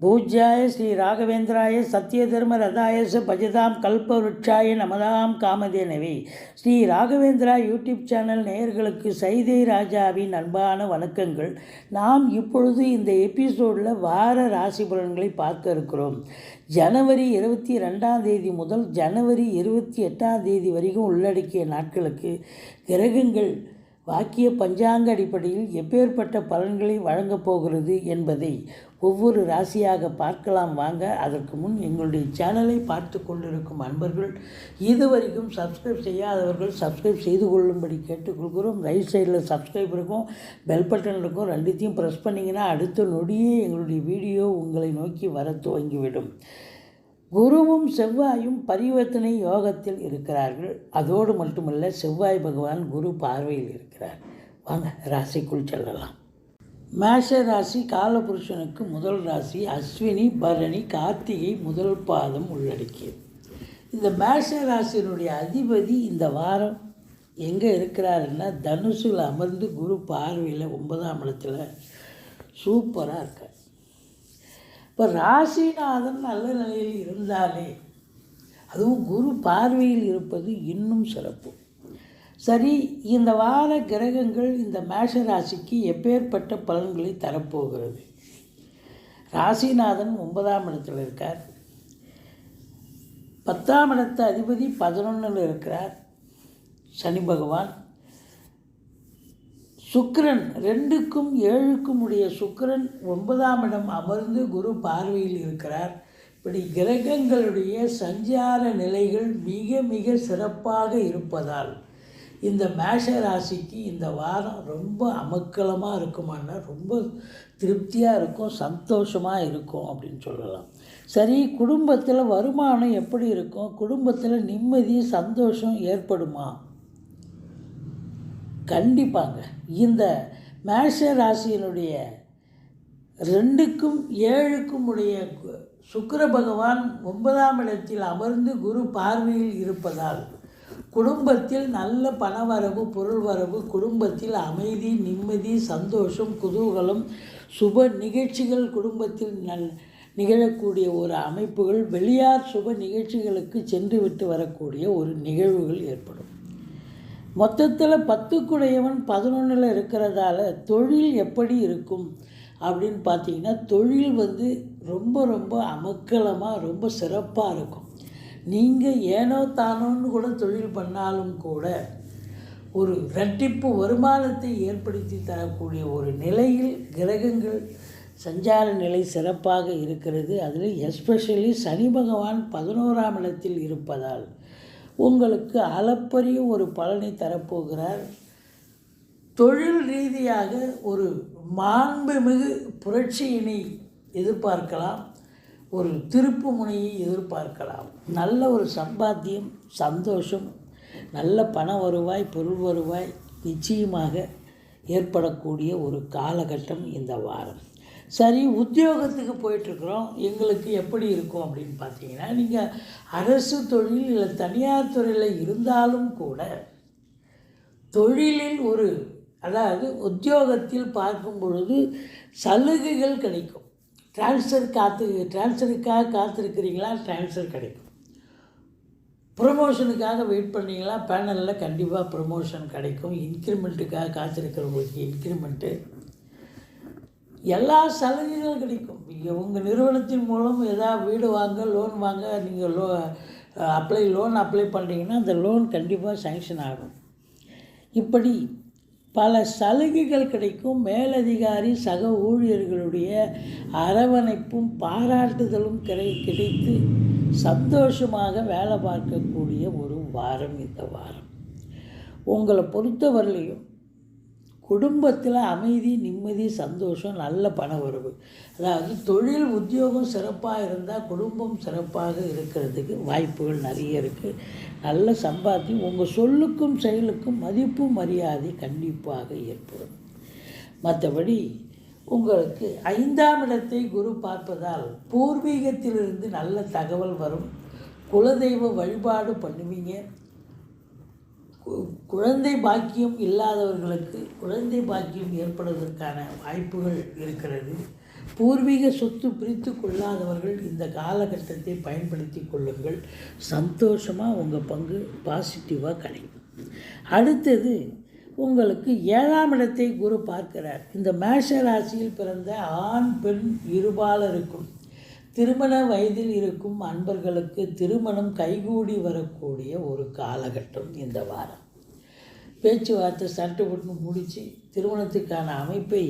பூஜ்யாய ஸ்ரீ ராகவேந்திராய சத்யதர்ம ரதாயச பஜதாம் கல்பவருட்சாய நமதாம் காமதேனவி. ஸ்ரீ ராகவேந்திரா யூடியூப் சேனல் நேயர்களுக்கு சைதை ராஜாவின் அன்பான வணக்கங்கள். நாம் இப்பொழுது இந்த எபிசோடில் வார ராசி பலன்களை பார்க்க இருக்கிறோம். ஜனவரி இருபத்தி ரெண்டாம் தேதி முதல் ஜனவரி இருபத்தி எட்டாம் தேதி வரைக்கும் உள்ளடக்கிய நாட்களுக்கு கிரகங்கள் வாக்கிய பஞ்சாங்க அடிப்படையில் எப்பேற்பட்ட பலன்களை வழங்கப் போகிறது என்பதை ஒவ்வொரு ராசியாக பார்க்கலாம் வாங்க. அதற்கு முன் எங்களுடைய சேனலை பார்த்து கொண்டிருக்கும் அன்பர்கள் இதுவரைக்கும் சப்ஸ்கிரைப் செய்யாதவர்கள் சப்ஸ்கிரைப் செய்து கொள்ளும்படி கேட்டுக்கொள்கிறோம். ரைட் சைடில் சப்ஸ்கிரைப் இருக்கும் பெல் பட்டன் இருக்கும் ரெண்டுத்தையும் ப்ரெஸ் பண்ணிங்கன்னா அடுத்த நொடியே எங்களுடைய வீடியோ உங்களை நோக்கி வர துவங்கிவிடும். குருவும் செவ்வாயும் பரிவர்த்தனை யோகத்தில் இருக்கிறார்கள். அதோடு மட்டுமல்ல செவ்வாய் பகவான் குரு பார்வையில் இருக்கிறார். வாங்க ராசிக்குள் செல்லலாம். மேஷ ராசி காலபுருஷனுக்கு முதல் ராசி அஸ்வினி பரணி கார்த்திகை முதல் பாதம் உள்ளடக்கியது. இந்த மேஷ ராசியினுடைய அதிபதி இந்த வாரம் எங்கே இருக்கிறாருன்னா தனுசில் அமர்ந்து குரு பார்வையில் ஒன்பதாம் இடத்துல சூப்பராக இருக்கார். இப்போ ராசிநாதன் நல்ல நிலையில் இருந்தாலே அதுவும் குரு பார்வையில் இருப்பது இன்னும் சிறப்பு. சரி இந்த வார கிரகங்கள் இந்த மேஷ ராசிக்கு எப்பேற்பட்ட பலன்களை தரப்போகிறது? ராசிநாதன் ஒன்பதாம் இடத்தில் இருக்கார். பத்தாம் இடத்து அதிபதி பதினொன்றில் இருக்கிறார். சனி பகவான். சுக்கரன் ரெண்டுக்கும் ஏழுக்கும் உடைய சுக்கரன் ஒன்பதாம் இடம் அமர்ந்து குரு பார்வையில் இருக்கிறார். இப்படி கிரகங்களுடைய சஞ்சார நிலைகள் மிக மிக சிறப்பாக இருப்பதால் இந்த மேஷ ராசிக்கு இந்த வாரம் ரொம்ப அமக்கலமாக இருக்குமான்னா ரொம்ப திருப்தியாக இருக்கும் சந்தோஷமாக இருக்கும் அப்படின்னு சொல்லலாம். சரி குடும்பத்தில் வருமானம் எப்படி இருக்கும்? குடும்பத்தில் நிம்மதி சந்தோஷம் ஏற்படுமா? கண்டிப்பாங்க. இந்த மேஷ ராசியினுடைய ரெண்டுக்கும் ஏழுக்கும் உடைய கு- பகவான் ஒன்பதாம் இடத்தில் அமர்ந்து குரு பார்வையில் இருப்பதால் குடும்பத்தில் நல்ல பணவரவு பொருள் வரவு குடும்பத்தில் அமைதி நிம்மதி சந்தோஷம் குதூகலம் சுப நிகழ்ச்சிகள் குடும்பத்தில் நல் நிகழக்கூடிய ஒரு அமைப்புகள் வெளியார் சுப நிகழ்ச்சிகளுக்கு சென்று விட்டு வரக்கூடிய ஒரு நிகழ்வுகள் ஏற்படும். மொத்தத்தில் பத்துக்குடையவன் பதினொன்றில் இருக்கிறதால தொழில் எப்படி இருக்கும் அப்படின்னு பார்த்தீங்கன்னா தொழில் வந்து ரொம்ப ரொம்ப அமக்கலமாக ரொம்ப சிறப்பாக இருக்கும். நீங்கள் ஏனோ தானோன்னு கூட தொழில் பண்ணாலும் கூட ஒரு இரட்டிப்பு வருமானத்தை ஏற்படுத்தி தரக்கூடிய ஒரு நிலையில் கிரகங்கள் சஞ்சார நிலை சிறப்பாக இருக்கிறது. அதில் எஸ்பெஷலி சனி பகவான் பதினோராம் இடத்தில் இருப்பதால் உங்களுக்கு அளப்பரிய ஒரு பலனை தரப்போகிறார். தொழில் ரீதியாக ஒரு மாண்புமிகு புரட்சியினை எதிர்பார்க்கலாம். ஒரு திருப்பு முனையை எதிர்பார்க்கலாம். நல்ல ஒரு சம்பாத்தியம் சந்தோஷம் நல்ல பண வருவாய் பொருள் வருவாய் நிச்சயமாக ஏற்படக்கூடிய ஒரு காலகட்டம் இந்த வாரம். சரி உத்தியோகத்துக்கு போயிட்டுருக்குறோம். எங்களுக்கு எப்படி இருக்கும் அப்படின்னு பார்த்தீங்கன்னா நீங்கள் அரசு தொழில் இல்லை தனியார் துறையில் இருந்தாலும் கூட தொழிலில் ஒரு அதாவது உத்தியோகத்தில் பார்க்கும் பொழுது சலுகைகள் கிடைக்கும். ட்ரான்ஸ்ஃபர் காத்து ட்ரான்ஸ்ஃபருக்காக காத்திருக்கிறீங்களா? ட்ரான்ஸ்ஃபர் கிடைக்கும். ப்ரொமோஷனுக்காக வெயிட் பண்ணீங்களா? பேனலில் கண்டிப்பாக ப்ரொமோஷன் கிடைக்கும். இன்க்ரிமெண்ட்டுக்காக காத்திருக்கிறவங்களுக்கு இன்க்ரிமெண்ட்டு எல்லா சலுகைகளும் கிடைக்கும். நீங்கள் உங்கள் நிறுவனத்தின் மூலம் எதாவது வீடு வாங்க லோன் வாங்க நீங்கள் லோ அப்ளை லோன் அப்ளை பண்ணுறீங்கன்னா அந்த லோன் கண்டிப்பாக சேங்ஷன் ஆகும். இப்படி பல சலுகைகள் கிடைக்கும். மேலதிகாரி சக ஊழியர்களுடைய அரவணைப்பும் பாராட்டுதலும் கிடை கிடைத்து சந்தோஷமாக வேலை பார்க்கக்கூடிய ஒரு வாரம் இந்த வாரம். உங்களை பொறுத்தவரையிலையும் குடும்பத்தில் அமைதி நிம்மதி சந்தோஷம் நல்ல பண வரவு அதாவது தொழில் உத்தியோகம் சிறப்பாக இருந்தால் குடும்பம் சிறப்பாக இருக்கிறதுக்கு வாய்ப்புகள் நிறைய இருக்குது நல்ல சம்பாத்தியம் உங்கள் சொல்லுக்கும் செயலுக்கும் மதிப்பு மரியாதை கண்டிப்பாக ஏற்படும். மற்றபடி உங்களுக்கு ஐந்தாம் இடத்தை குரு பார்ப்பதால் பூர்வீகத்திலிருந்து நல்ல தகவல் வரும். குலதெய்வ வழிபாடு பண்ணுவீங்க. குழந்தை பாக்கியம் இல்லாதவர்களுக்கு குழந்தை பாக்கியம் ஏற்படுவதற்கான வாய்ப்புகள் இருக்கிறது. பூர்வீக சொத்து பிரித்து கொள்ளாதவர்கள் இந்த காலகட்டத்தை பயன்படுத்தி கொள்ளுங்கள். சந்தோஷமாக உங்கள் பங்கு பாசிட்டிவாக கிடைக்கும். அடுத்தது உங்களுக்கு ஏழாம் இடத்தை குரு பார்க்கிறார். இந்த மேஷ ராசியில் பிறந்த ஆண் பெண் இருபாலருக்கும் திருமண வயதில் இருக்கும் அன்பர்களுக்கு திருமணம் கைகூடி வரக்கூடிய ஒரு காலகட்டம் இந்த வாரம். பேச்சுவார்த்தை சட்டுப்பட்டு முடித்து திருமணத்துக்கான அமைப்பை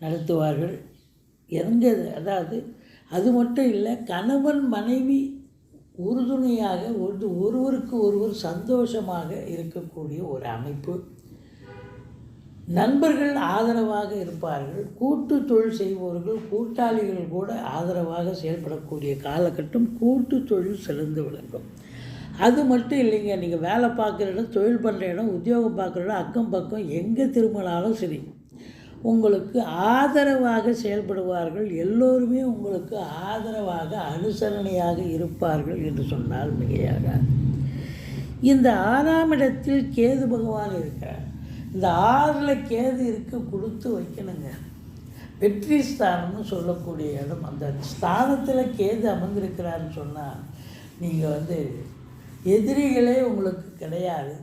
நடத்துவார்கள். எங்கே அதாவது அது மட்டும் இல்லை கணவன் மனைவி உறுதுணையாக ஒரு ஒருவருக்கு ஒருவர் சந்தோஷமாக இருக்கக்கூடிய ஒரு அமைப்பு. நண்பர்கள் ஆதரவாக இருப்பார்கள். கூட்டு தொழில் செய்பவர்கள் கூட்டாளிகள் கூட ஆதரவாக செயல்படக்கூடிய காலகட்டம் கூட்டு தொழில் சிறந்து விளங்கும். அது மட்டும் இல்லைங்க நீங்கள் வேலை பார்க்குற இடம் தொழில் பண்ணுற இடம் உத்தியோகம் பார்க்குற இடம் அக்கம் பக்கம் எங்கே திரும்பினாலும் சரி உங்களுக்கு ஆதரவாக செயல்படுவார்கள். எல்லோருமே உங்களுக்கு ஆதரவாக அனுசரணையாக இருப்பார்கள் என்று சொன்னால் மிகையாக இந்த ஆறாம் இடத்தில் கேது பகவான் இருக்கிறார். இந்த ஆறில் கேது இருக்கு கொடுத்து வைக்கணுங்க. வெற்றி ஸ்தானம்னு சொல்லக்கூடிய இடம். அந்த ஸ்தானத்தில் கேது அமர்ந்திருக்கிறாருன்னு சொன்னால் நீங்கள் வந்து எதிரிகளே உங்களுக்கு கிடையாது.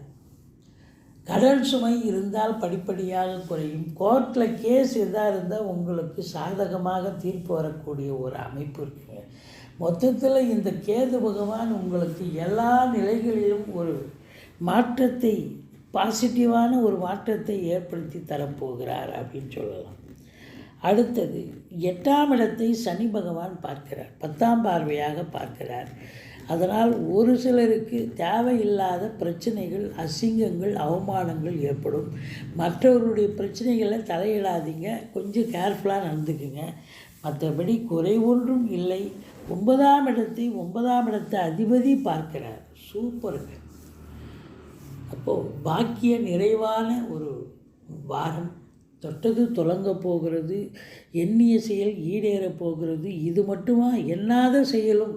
கடன் சுமை இருந்தால் படிப்படியாக குறையும். கோர்ட்டில் கேஸ் எதாக இருந்தால் உங்களுக்கு சாதகமாக தீர்ப்பு வரக்கூடிய ஒரு அமைப்பு இருக்குங்க. மொத்தத்தில் இந்த கேது பகவான் உங்களுக்கு எல்லா நிலைகளிலும் ஒரு மாற்றத்தை பாசிட்டிவான ஒரு மாற்றத்தை ஏற்படுத்தி தரப்போகிறார் அப்படின்னு சொல்லலாம். அடுத்தது எட்டாம் இடத்தை சனி பகவான் பார்க்கிறார். பத்தாம் பார்வையாக பார்க்கிறார். அதனால் ஒரு சிலருக்கு தேவையில்லாத பிரச்சனைகள் அசிங்கங்கள் அவமானங்கள் ஏற்படும். மற்றவருடைய பிரச்சனைகளை தலையிடாதீங்க. கொஞ்சம் கேர்ஃபுல்லாக நடந்துக்குங்க. மற்றபடி குறை ஒன்றும் இல்லை. ஒன்பதாம் இடத்தை ஒன்பதாம் இடத்தை அதிபதி பார்க்கிறார். சூப்பருங்க. அப்போது பாக்கிய நிறைவான ஒரு வாரம் தொட்டது தொடங்க போகிறது எண்ணிய செயல் ஈடேறப் போகிறது இது மட்டுமா? எண்ணாத செயலும்.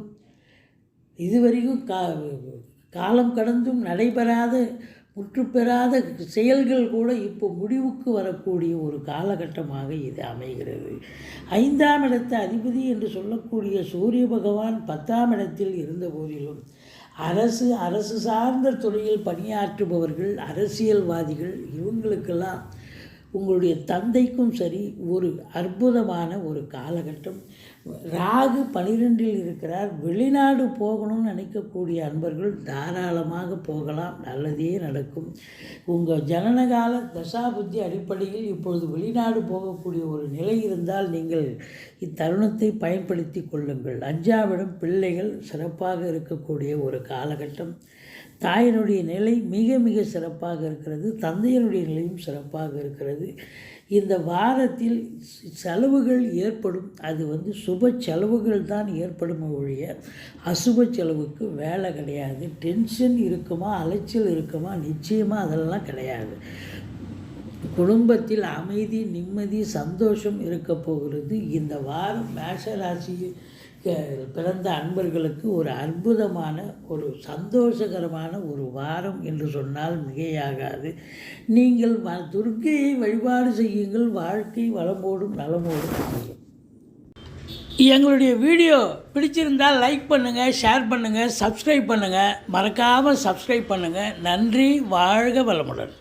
இதுவரைக்கும் கா காலம் கடந்தும் நடைபெறாத முற்றுப்பெறாத செயல்கள் கூட இப்போ முடிவுக்கு வரக்கூடிய ஒரு காலகட்டமாக இது அமைகிறது. ஐந்தாம் இடத்த அதிபதி என்று சொல்லக்கூடிய சூரிய பகவான் பத்தாம் இடத்தில் இருந்த போதிலும் அரசு அரசு சார்ந்த துறையில் பணியாற்றுபவர்கள் அரசியல்வாதிகள் இவங்களுக்கெல்லாம் உங்களுடைய தந்தைக்கும் சரி ஒரு அற்புதமான ஒரு காலகட்டம். ராகு பனிரெண்டில் இருக்கிறார். வெளிநாடு போகணும்னு நினைக்கக்கூடிய அன்பர்கள் தாராளமாக போகலாம். நல்லதே நடக்கும். உங்கள் ஜனனகால தசாபுத்தி அடிப்படையில் இப்பொழுது வெளிநாடு போகக்கூடிய ஒரு நிலை இருந்தால் நீங்கள் இத்தருணத்தை பயன்படுத்தி கொள்ளுங்கள். அஞ்சாவிடம் பிள்ளைகள் சிறப்பாக இருக்கக்கூடிய ஒரு காலகட்டம். தாயினுடைய நிலை மிக மிக சிறப்பாக இருக்கிறது தந்தையினுடைய நிலையும் சிறப்பாக இருக்கிறது. இந்த வாரத்தில் செலவுகள் ஏற்படும். அது வந்து சுப செலவுகள் தான் ஏற்படும் ஒழிய அசுப செலவுக்கு வேலை கிடையாது. டென்ஷன் இருக்குமா அலைச்சல் இருக்குமா நிச்சயமாக அதெல்லாம் கிடையாது. குடும்பத்தில் அமைதி நிம்மதி சந்தோஷம் இருக்க போகிறது. இந்த வாரம் மேஷ ராசியில் பிறந்த அன்பர்களுக்கு ஒரு அற்புதமான ஒரு சந்தோஷகரமான ஒரு வாரம் என்று சொன்னால் மிகையாகாது. நீங்கள் வ துர்க்கையை வழிபாடு செய்யுங்கள். வாழ்க்கை வளமோடும் நலமோடும் அமையும். எங்களுடைய வீடியோ பிடிச்சிருந்தால் லைக் பண்ணுங்கள் ஷேர் பண்ணுங்கள் சப்ஸ்கிரைப் பண்ணுங்கள் மறக்காமல் சப்ஸ்கிரைப் பண்ணுங்கள் நன்றி வாழ்க வளமுடன்.